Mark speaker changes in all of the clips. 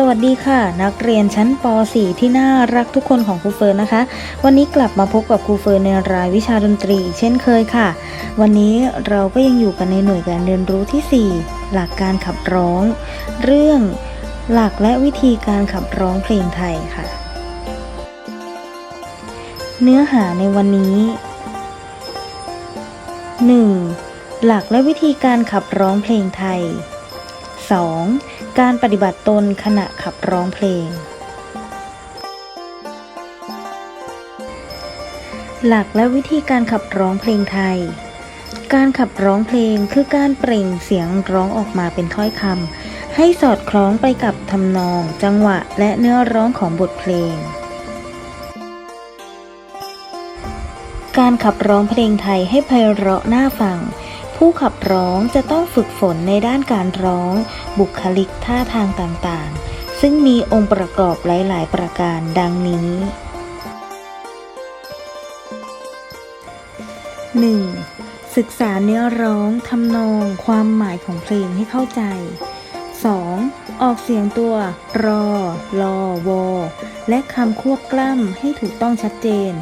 Speaker 1: สวัสดีค่ะ นักเรียนชั้นป .4 ที่น่ารักทุกคนของครูเฟิร์นนะคะ วันนี้กลับมาพบกับครูเฟิร์นในรายวิชาดนตรี เช่นเคยค่ะ วันนี้เราก็ยังอยู่กันในหน่วยการเรียนรู้ที่ 4 หลักการขับร้อง เรื่องหลักและวิธีการขับร้องเพลงไทยค่ะ เนื้อหาในวันนี้ 1. หลักและวิธีการขับร้องเพลงไทย 2. การปฏิบัติตนขณะขับร้องเพลง หลักและวิธีการขับร้องเพลงไทย การขับร้องเพลงคือการเปล่งเสียงร้องออกมาเป็นถ้อยคำให้สอดคล้องไปกับทำนอง จังหวะและเนื้อร้องของบทเพลง การขับร้องเพลงไทยให้ไพเราะน่าฟัง ผู้ขับร้องจะต้องฝึกฝนในด้านการร้อง บุคลิกท่าทางต่างๆ ซึ่งมีองค์ประกอบหลาย ๆ ประการดังนี้ 1. ศึกษาเนื้อร้องทำนอง ความหมายของเพลงให้เข้าใจ 2. ออกเสียงตัว รอ ลอวอและคำควบกล้ำให้ถูกต้องชัดเจน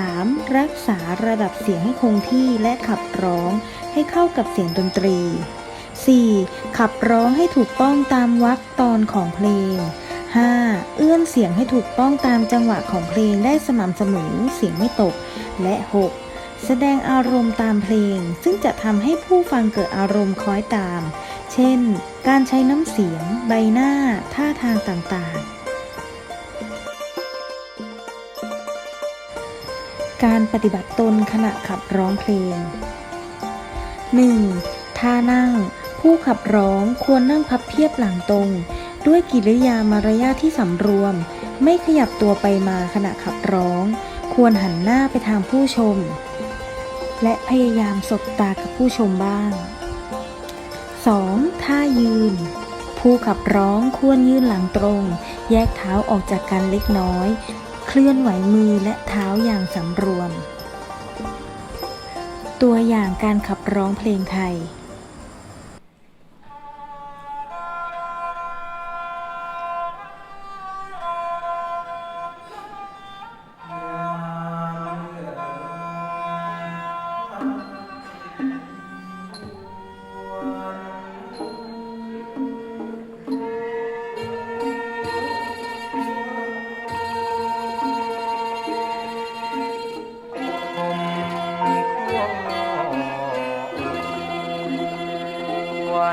Speaker 1: 3. รักษาระดับเสียงให้คงที่และขับร้องให้เข้ากับเสียงดนตรี 4. ขับร้องให้ถูกต้องตามวรรคตอนของเพลง 5. เอื้อนเสียงให้ถูกต้องตามจังหวะของเพลงได้สม่ำเสมอเสียงไม่ตก และ 6. แสดงอารมณ์ตามเพลง ซึ่งจะทำให้ผู้ฟังเกิดอารมณ์คล้อยตาม เช่น การใช้น้ำเสียง ใบหน้า ท่าทางต่างๆ การปฏิบัติตนขณะขับร้องเพลง 1. ท่านั่ง ผู้ขับร้องควรนั่งพับเพียบหลังตรง ด้วยกิริยามารยาทที่สำรวม ไม่ขยับตัวไปมาขณะขับร้อง ควรหันหน้าไปทางผู้ชม และพยายามสบตากับผู้ชมบ้าง 2. ท่ายืน ผู้ขับร้องควรยืนหลังตรง แยกเท้าออกจากกันเล็กน้อย เคลื่อนไหวมือและเท้าอย่างสำรวม ตัวอย่างการขับร้องเพลงไทย
Speaker 2: วั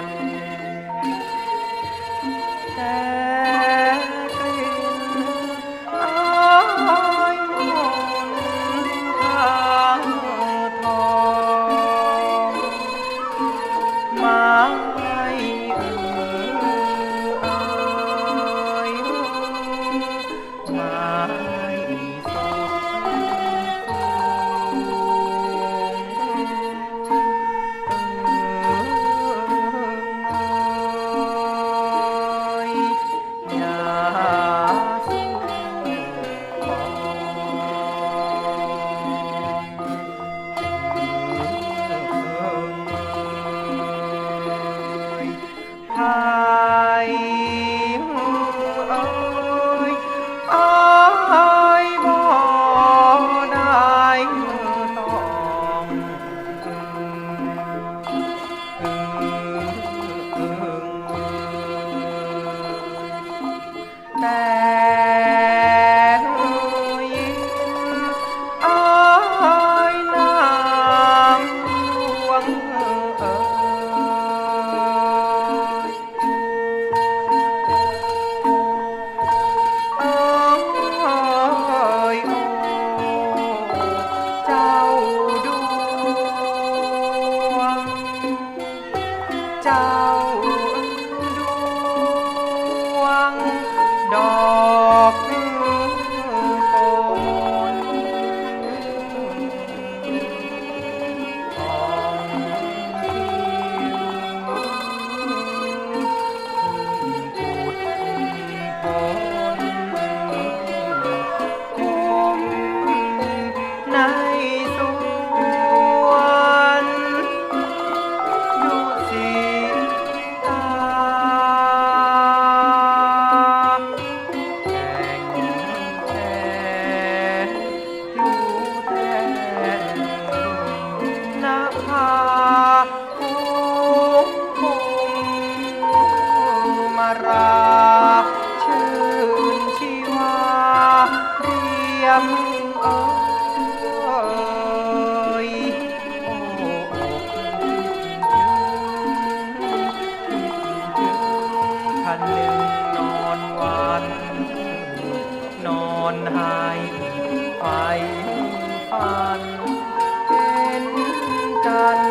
Speaker 2: จันทร์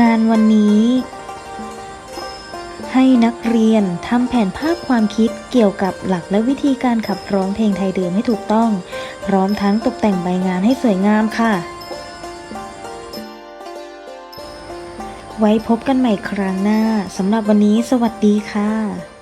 Speaker 1: งานวันนี้ ให้นักเรียนทำแผนภาพความคิดเกี่ยวกับหลักและวิธีการขับร้องเพลงไทยเดิมให้ถูกต้อง พร้อมทั้งตกแต่งใบงานให้สวยงามค่ะ ไว้พบกันใหม่ครั้งหน้าสำหรับวันนี้สวัสดีค่ะ